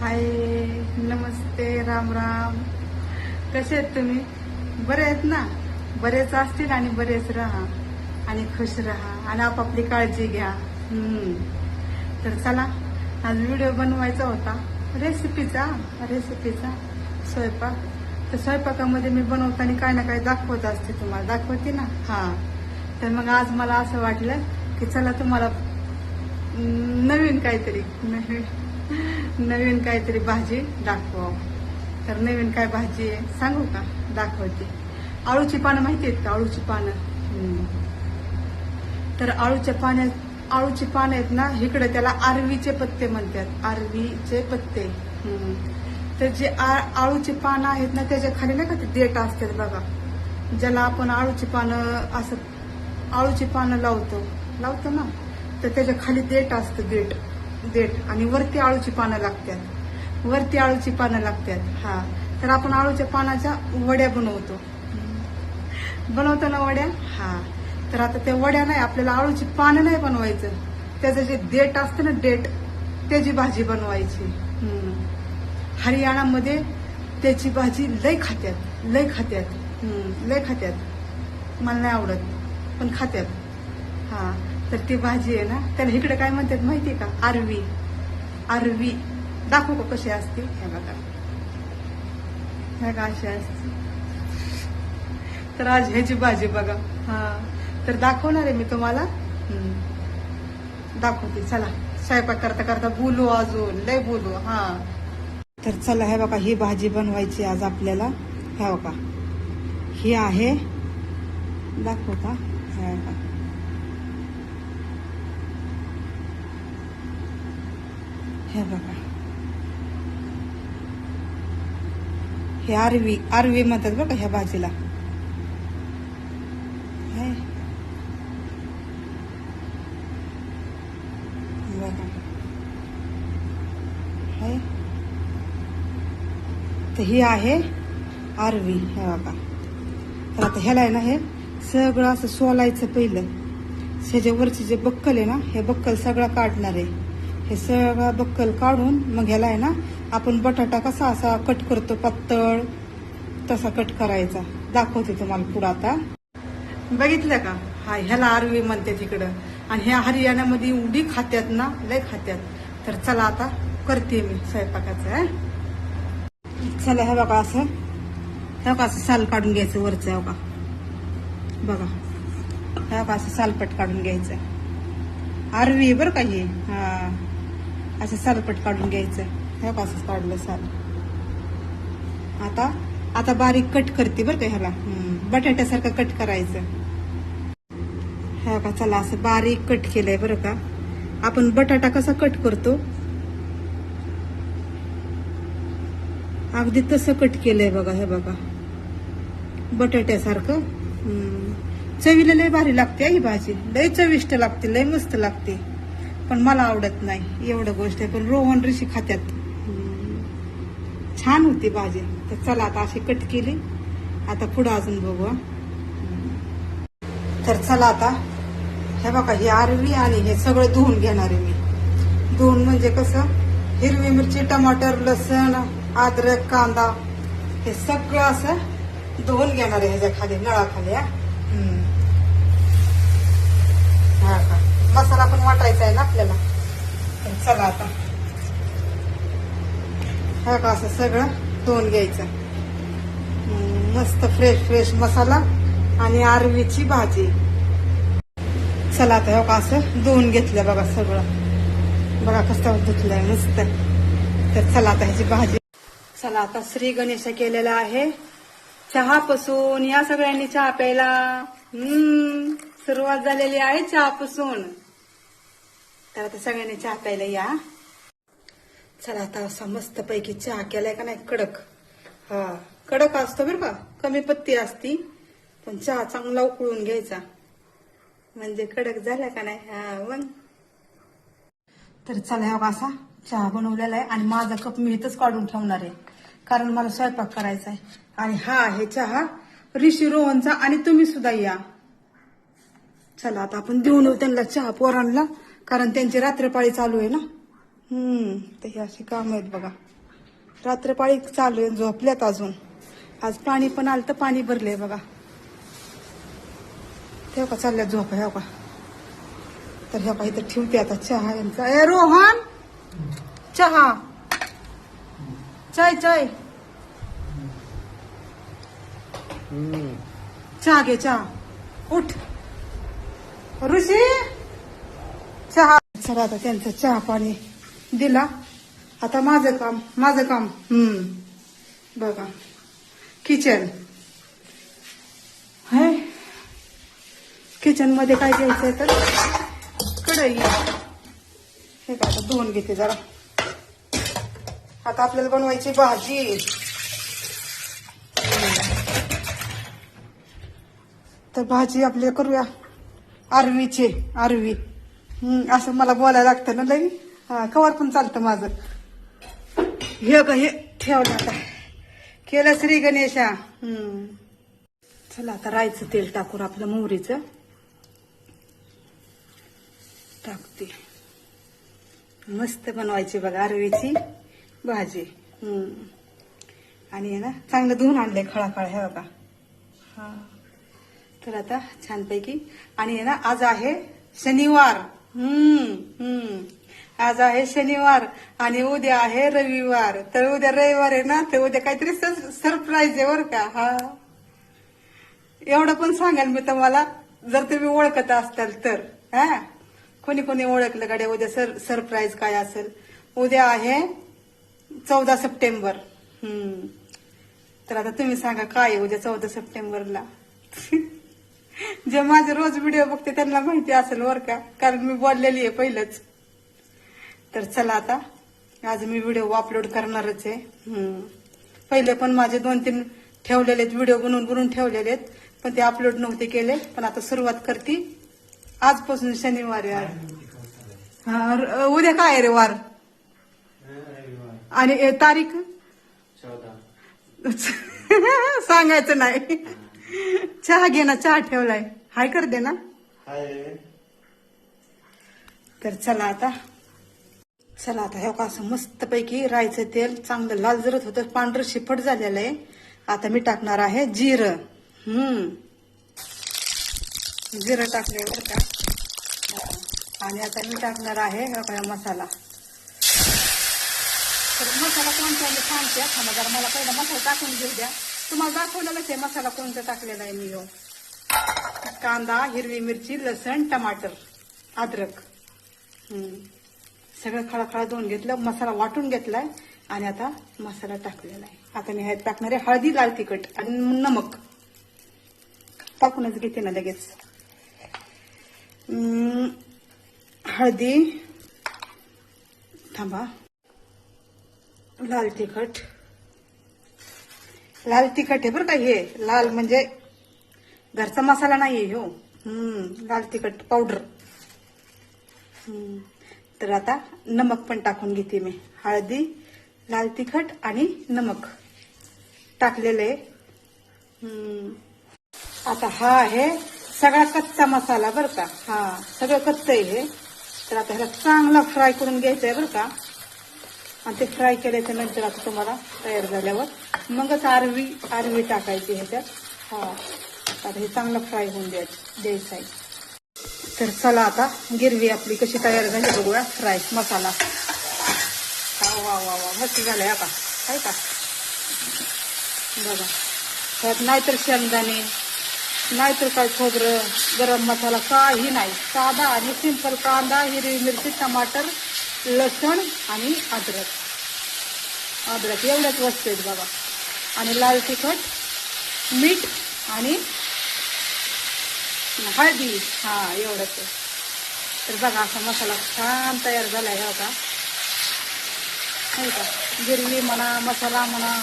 हाय नमस्ते राम राम. कसे आहेत तुम्ही? बरे आहेत ना? बरेच असतील आणि बरेच राहा. आणि खुश राहा. आणि आपापली काळजी घ्या. तर चला आज व्हिडिओ बनवायचा होता. रेसिपीचा रेसिपीचा स्वयंपाक. तर स्वयंपाकामध्ये मी बनवताना काय ना काय दाखवत असते तुम्हाला. दाखवते ना? हा. तर मग आज मला असं वाटलं की चला तुम्हाला नवीन काहीतरी. नवीन. नवीन काहीतरी भाजी दाखवा तर नवीन काय भाजी आहे सांगू का? दाखवते. आळूची पानं माहिती आहेत का? आळूची पानं. तर आळूच्या पाण्यात आळूची पानं आहेत ना इकडे त्याला आरवीचे पत्ते म्हणतात. आरवीचे पत्ते. तर जे आ- आळूची पानं आहेत ना त्याच्याखाली नाही का ते देठ असतात बघा. ज्याला आपण आळूची पानं असं आळूची पानं लावतो. लावतो ना? तर त्याच्याखाली देठ असतं देठ. देठ आणि वरती आळूची पानं लागतात. वरती आळूची पानं लागतात. हा. तर आपण आळूच्या पानाच्या वड्या बनवतो. बनवतो ना वड्या? हा. तर आता त्या वड्या नाही आपल्याला आळूची पानं नाही बनवायचं. त्याचं जे देठ असतं ना देठ त्याची भाजी बनवायची. हरियाणामध्ये त्याची भाजी लय खात्यात लय खात्यात. लय खात्यात. मला नाही आवडत पण खात्यात. हा. तर ती भाजी आहे ना त्याला इकडे काय म्हणतात माहितीये का? आरवी. आरवी. दाखवू का कशी असते? हे बघा. हे का अशी असते. तर आज ह्याची भाजी बघा. हा. तर दाखवणार आहे मी तुम्हाला. दाखवते. चला. स्वयंपाक करता करता बोलू अजून. लय बोलू. हा. तर चला हे बघा ही भाजी बनवायची आज आपल्याला. हे बघा. ही आहे. दाखवता. हे बघा. हे बघा. हे आरवी आरवी म्हणतात बघा ह्या भाजीला बघा. तर ही आहे आरवी हे बघा. तर आता ह्याला आहे ना हे सगळं असं सोलायचं पहिलं. ह्याच्यावरचे जे बक्कल आहे ना हे बक्कल सगळं काढणार आहे. हे सगळं बक्कल काढून मग ह्याला आहे ना आपण बटाटा कसा असा कट करतो पातळ तसा कट करायचा. दाखवते तुम्हाला पुढं आता. बघितलं का? हा ह्याला आरवी म्हणते तिकडं. आणि ह्या हरियाणामध्ये उडी खात्यात ना लय खात्यात. तर चला आता करते मी स्वयंपाकाचं चला हे बघा असं. हे बघा असं साल काढून घ्यायचं वरचं हे बघा. बघा. हे बघा असं सालपट काढून घ्यायचं. आरवी बरं का हे? हा. असं सरपट काढून घ्यायचं. हे बघा काढलं साल. आता आता बारीक कट करते बरं का ह्याला. बटाट्यासारखं कट करायचं. हे का चला असं बारीक कट केलंय बरं का. आपण बटाटा कसा कट करतो? अगदी तसं कट केलंय बघा हे बघा. बटाट्यासारखं. चवीला लय भारी लागते ही भाजी. लय चविष्ट लागते लय मस्त लागते. पण मला आवडत नाही एवढं गोष्ट आहे. पण रोहन ऋषी खात्यात. छान होती भाजी. तर चला आता अशी कट केली. आता पुढं अजून बघू. तर चला आता. हे बघा ही आरवी आणि हे सगळं धुवून घेणार आहे मी. धुवून म्हणजे कसं? हिरवी मिरची टमाटर लसण अद्रक कांदा हे सगळं असं धुवून घेणार आहे ह्याच्या खाली नळाखाली हम्म. हा का? मसाला पण वाटायचा आहे ना आपल्याला. चला आता. हा का असं सगळं धुवून घ्यायचं. मस्त फ्रेश फ्रेश मसाला आणि आरवीची भाजी. चला आता हो का असं धुवून घेतलं बघा सगळं. बघा कसं धुतलंय मस्त. तर चला आता ह्याची भाजी. चला आता श्री गणेश केलेला आहे. चहापासून या सगळ्यांनी चहा प्यायला. हम्म सुरुवात झालेली आहे चहापासून. तर आता सगळ्यांनी चहा प्यायला या. चला आता असा मस्त पैकी चहा केलाय का नाही? कडक. हा कडक असतो बरं का? कमी पत्ती असती. पण चहा चांगला उकळून घ्यायचा. म्हणजे कडक झाला का नाही? हा मग. तर चला हा असा चहा बनवलेला आहे आणि माझा कप मी इथंच काढून ठेवणार आहे. कारण मला स्वयंपाक करायचा आहे. आणि हा आहे चहा. ऋषी रोहनचा आणि तुम्ही सुद्धा या. चला आता आपण देऊन येऊ त्यांना चहा पोरांना. कारण त्यांची रात्रपाळी चालू आहे ना? हम्म ते हे अशी काम आहेत बघा. रात्रपाळी चालू आहे झोपल्यात अजून. आज पाणी पण आलं तर पाणी भरलंय बघा. ठेव का चालल्या झोप ह्या का? तर ह्या का इथं ठेवते आता चहा यांचा. ए रोहन! चहा. चाय चाय. चहा घे चहा. उठ. ऋषी! सर आता त्यांचं चहा पाणी दिला. आता माझं काम माझं काम. हम्म. बघा. किचन है? किचनमध्ये काय घ्यायचंय तर? कढई. हे का आता धुवून घेते जरा. आता आपल्याला बनवायची भाजी. तर भाजी आपल्याला करूया. आरवीचे आरवी. असं मला बोलायला लागतं ना लई. हा कवर पण चालतं माझं. हे का हे ठेवलं आता. केलं श्री गणेशा. हम्म. चला आता रायचं तेल टाकून आपलं मोहरीचं. टाकते. मस्त बनवायची बघा आरवीची भाजी. हम्म. आणि आहे ना चांगलं धुवून आणलंय खळाखळ हे बघा. हा. तर आता छानपैकी. आणि आहे ना आज आहे शनिवार. हम्म हम्म. आज आहे शनिवार आणि उद्या आहे रविवार. तर उद्या रविवार आहे ना तर उद्या काहीतरी सरप्राईज आहे बर का? हा. एवढं पण सांगाल मी तुम्हाला जर तुम्ही ओळखत असताल तर हा? कोणी कोणी ओळखलं गाड्या उद्या सर सरप्राईज काय असेल? उद्या आहे चौदा सप्टेंबर. हम्म. तर आता तुम्ही सांगा काय आहे उद्या चौदा सप्टेंबरला? जे माझे रोज व्हिडिओ बघते त्यांना माहिती असेल बरं का. कारण मी बोललेली आहे पहिलंच. तर चला आता आज मी व्हिडिओ अपलोड करणारच आहे. पहिले पण माझे दोन तीन ठेवलेले आहेत व्हिडिओ बनवून बनवून ठेवलेले आहेत. पण ते अपलोड नव्हते केले. पण आता सुरुवात करते. आजपासून शनिवारी हा, उद्या काय रे वार? आणि तारीख? सांगायचं नाही. चहा घे ना चहा ठेवलाय. हाय कर दे ना. हाय तर चला आता. चला आता हे का असं मस्तपैकी रायचं तेल. चांगलं लाल जरत होतं. पांढरं शिफट झालेलं आहे. आता मी टाकणार आहे जिरं. हम्म. जिरं टाकले बरं का. आणि आता मी टाकणार आहे हे मसाला. तर मसाला कोणता मी सांगते थांबा. जरा मला पहिला मसाला टाकून घेऊ द्या. तुम्हाला दाखवलेलाच आहे मसाला कोणता टाकलेला आहे मी हो. कांदा हिरवी मिरची लसण टमाटर अद्रक. सगळं खळाखळा धुवून घेतलं मसाला वाटून घेतलाय आणि आता मसाला टाकलेला आहे. आता मी ह्यात टाकणार आहे हळदी लाल तिखट आणि नमक. टाकूनच घेते ना लगेच. हळदी. थांबा. लाल तिखट. लाल तिखट आहे बरं का हे. लाल म्हणजे घरचा मसाला नाहीये हो. हम्म लाल तिखट पावडर. तर आता नमक पण टाकून घेते मी. हळदी लाल तिखट आणि नमक टाकलेलं आहे. आता हा आहे सगळा कच्चा मसाला बरं का. हा सगळं कच्चं आहे हे. तर आता ह्याला चांगला फ्राय करून घ्यायचं आहे बरं का. आणि ते फ्राय केल्याच्यानंतर आता तुम्हाला तयार झाल्यावर मगच आरवी आरवी टाकायची ह्याच्यात हा. आता हे चांगलं फ्राय होऊन द्यायचं द्यायचं आहे तर चला आता गिरवी आपली कशी तयार झाली बघूया फ्राय मसाला. हा वा वा वा मस्त झालंय का आहे का? बघा. त्यात नाहीतर शेंगदाणे नाहीतर काय खोबरं गरम मसाला काही नाही. साधा आणि सिंपल कांदा हिरवी मिरची टमाटर लसण आणि अद्रक. अद्रक एवढ्याच वस्तू आहेत बाबा. आणि लाल तिखट मीठ आणि हळदी. हा एवढंच आहे. तर बघा असा मसाला छान तयार झाला आहे होता नाही का? गिरवी म्हणा मसाला म्हणा.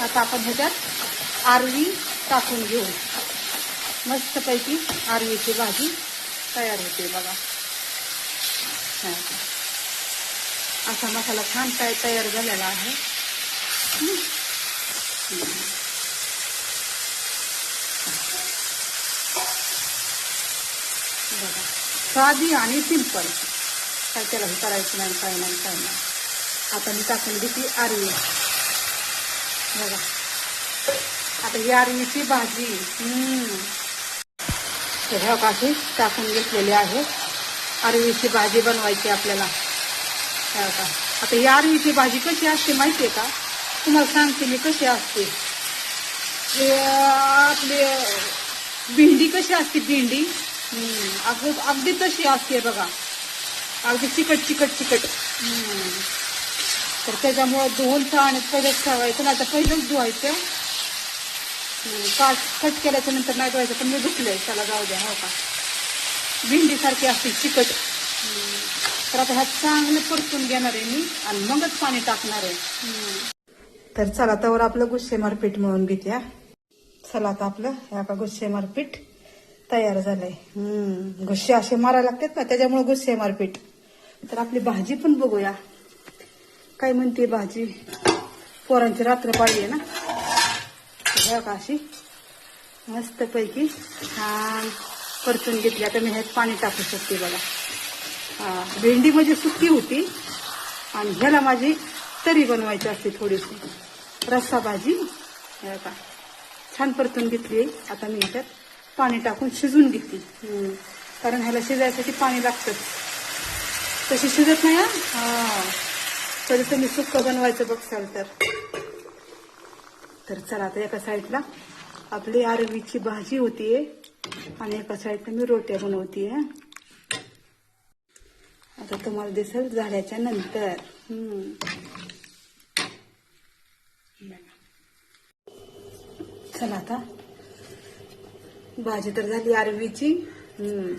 आता आपण ह्याच्यात आरवी टाकून घेऊ. मस्तपैकी आरवीची भाजी तयार होते बघा. हा असा मसाला छान तयार. बघा साधी सिंपल। हे आता मी टाकून घेते आरवी बघा आता ही आरवीची भाजी हम्म. तर ह्या काठी टाकून अरवीची भाजी बनवायची आपल्याला. का आता ही अरवीची भाजी कशी असते माहिती आहे का? तुम्हाला सांगते मी कशी असते. आपली भेंडी कशी असते भेंडी? अगदी अगदी तशी असते बघा. अगदी चिकट चिकट चिकट. तर त्याच्यामुळं धुवून आणि पहिलेच ठेवायचं नाही तर पहिलंच धुवायचं. काट कट केल्याच्यानंतर नाही धुवायचं पण मी धुतलंय. त्याला जाऊ द्या हो का? भेंडीसारखी असते चिकट. तर आता ह्यात चांगलं परतून घेणार आहे मी आणि मगच पाणी टाकणार आहे. तर चला तर आपलं गुस्सेमार पीठ मळून घेते हा चला आता आपलं हे का गुस्सेमार पीठ तयार झालंय. हम्म. गुस्से असे मारायला लागतात ना त्याच्यामुळे गुस्सेमार पीठ तर आपली भाजी पण बघूया. काय म्हणते भाजी? पोरांची रात्र पाळली आहे ना? हे का अशी? मस्त पैकी छान. परतून घेतली. आता मी ह्यात पाणी टाकू शकते बघा. भेंडी म्हणजे सुकी होती. आणि ह्याला माझी तरी बनवायची असते थोडीशी. रस्सा भाजी. का छान परतून घेतली आता मी ह्याच्यात पाणी टाकून शिजून घेतली. कारण ह्याला शिजायसाठी पाणी लागतं. तशी शिजत नाही हा? हा. कधी तुम्ही सुक्कं बनवायचं बघसाल तर. तर चला आता एका साईडला आपली आरवीची भाजी होतीये. आणि एका साईडनं मी रोट्या बनवते आता तुम्हाला दिसेल झाल्याच्यानंतर. चला आता. भाजी तर झाली आरवीची. हम्म.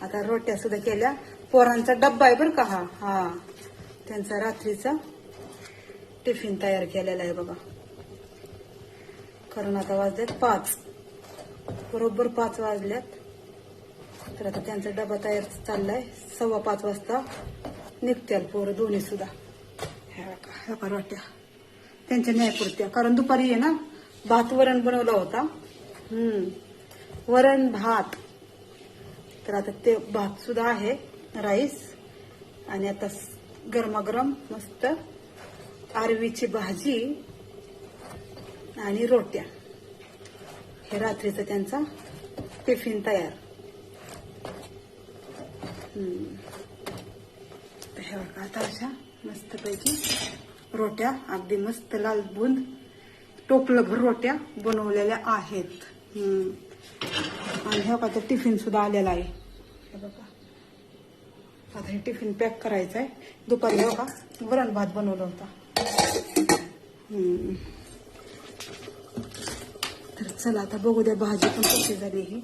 आता रोट्या सुद्धा केल्या. पोरांचा डब्बा आहे बरं का हा? हा. त्यांचा रात्रीचा टिफिन तयार केलेला आहे बघा. करून आता वाजल्यात पाच. बरोबर पाच वाजल्यात. तर आता त्यांचा डबा तयार चाललाय. सव्वा पाच वाजता निघत्याल पोरं दोन्ही सुद्धा. ह्या का रोट्या त्यांच्या न्यायपुरत्या. कारण दुपारी आहे ना भात वरण बनवला होता. हम्म. वरण भात. तर आता ते भात सुद्धा आहे राईस. आणि आता गरमागरम मस्त आरवीची भाजी आणि रोट्या. हे रात्रीचा त्यांचा टिफिन तयार. तर हे बघा आता अशा मस्तपैकी रोट्या अगदी मस्त लाल बुंद टोपलभर रोट्या बनवलेल्या आहेत. आणि हे बघा तर टिफिन सुद्धा आलेला आहे. हे बघा. आता हे टिफिन पॅक करायचं आहे दुपारी हे बघा वरण भात बनवला होता. हम्म. चला आता बघू द्या भाजी पण कशी झाली ही.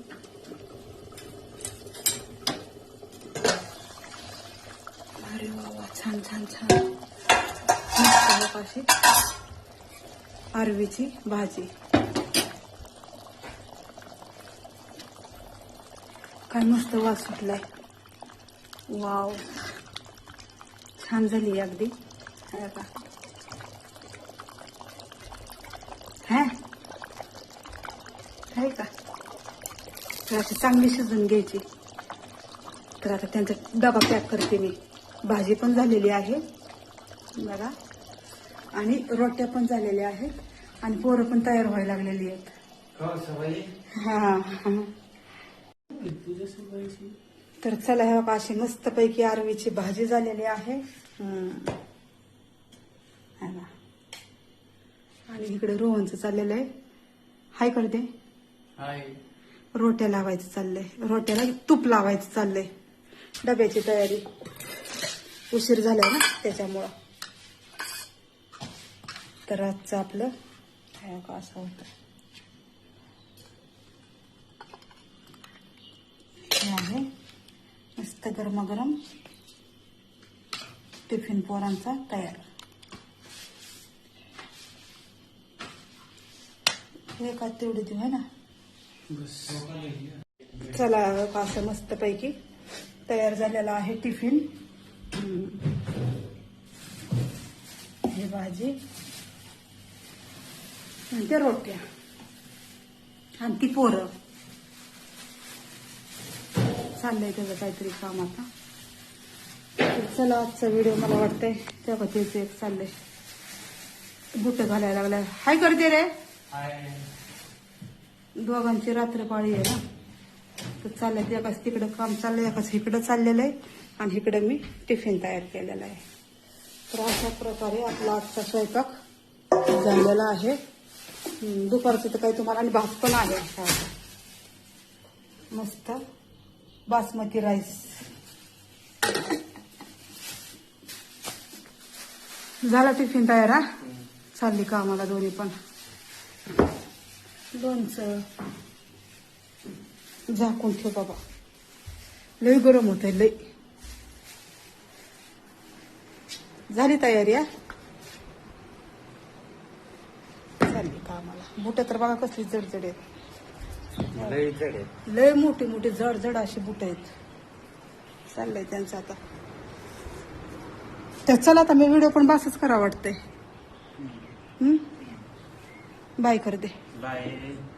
अरे वा छान छान छान. मस्त अशी. अरवीची भाजी. काय मस्त वास सुटलाय. वाव. छान झाली अगदी. हे का है आहे का? तर अशी चांगली शिजून घ्यायची. तर आता त्यांचा डबा पॅक करते मी. भाजी पण झालेली आहे बघा. आणि रोट्या पण झालेल्या आहेत. आणि पोरं पण तयार व्हायला लागलेली आहेत. हा तर चला हे बघा अशी मस्त पैकी आरवीची भाजी झालेली आहे. हे. आणि इकडे रोहनचं चाललेलं आहे. हाय करते. रोट्या लावायचं चाललंय. रोट्याला तूप लावायचं चाललंय. डब्याची तयारी. उशीर झाला ना त्याच्यामुळं. तर आजचं आपलं काय का असं होतं. हे आहे मस्त गरमागरम टिफिन पोरांचा तयार. हे का तेवढी देऊ ना? चला असं मस्त पैकी तयार झालेला आहे टिफिन. ही भाजी. आणि त्या रोट्या. आणि ती पोरं. चाललंय त्याचं काहीतरी काम आता. चला आजचा व्हिडिओ मला वाटतंय त्या पद्धतीचं एक चाललंय. बुट घालायला लागलाय. हाय करते रे. हाय. दोघांची रात्रपाळी आहे ना. तर चालल्यात एकाच तिकडं काम चाललंय एकाच इकडं चाललेलं आहे आणि इकडं मी टिफिन तयार केलेला आहे. तर अशा प्रकारे आपला आजचा स्वयंपाक झालेला आहे. दुपारचं तर काही तुम्हाला आणि भात पण आहे मस्त बासमती राईस. झाला टिफिन तयार हा? चालली कामाला दोन्ही पण. लोणचं. झाकून ठेव बाबा. लय गरम होत लय झाली तयारी हा? चालली कामाला. बुट तर बघा कसली जडजड आहेत. लय आहे. मोठी मोठी जड जड अशी बुट आहेत. चाललंय त्यांचं आता. तर चला आता मी व्हिडिओ पण बासच करा वाटतंय? बाय कर दे. बाय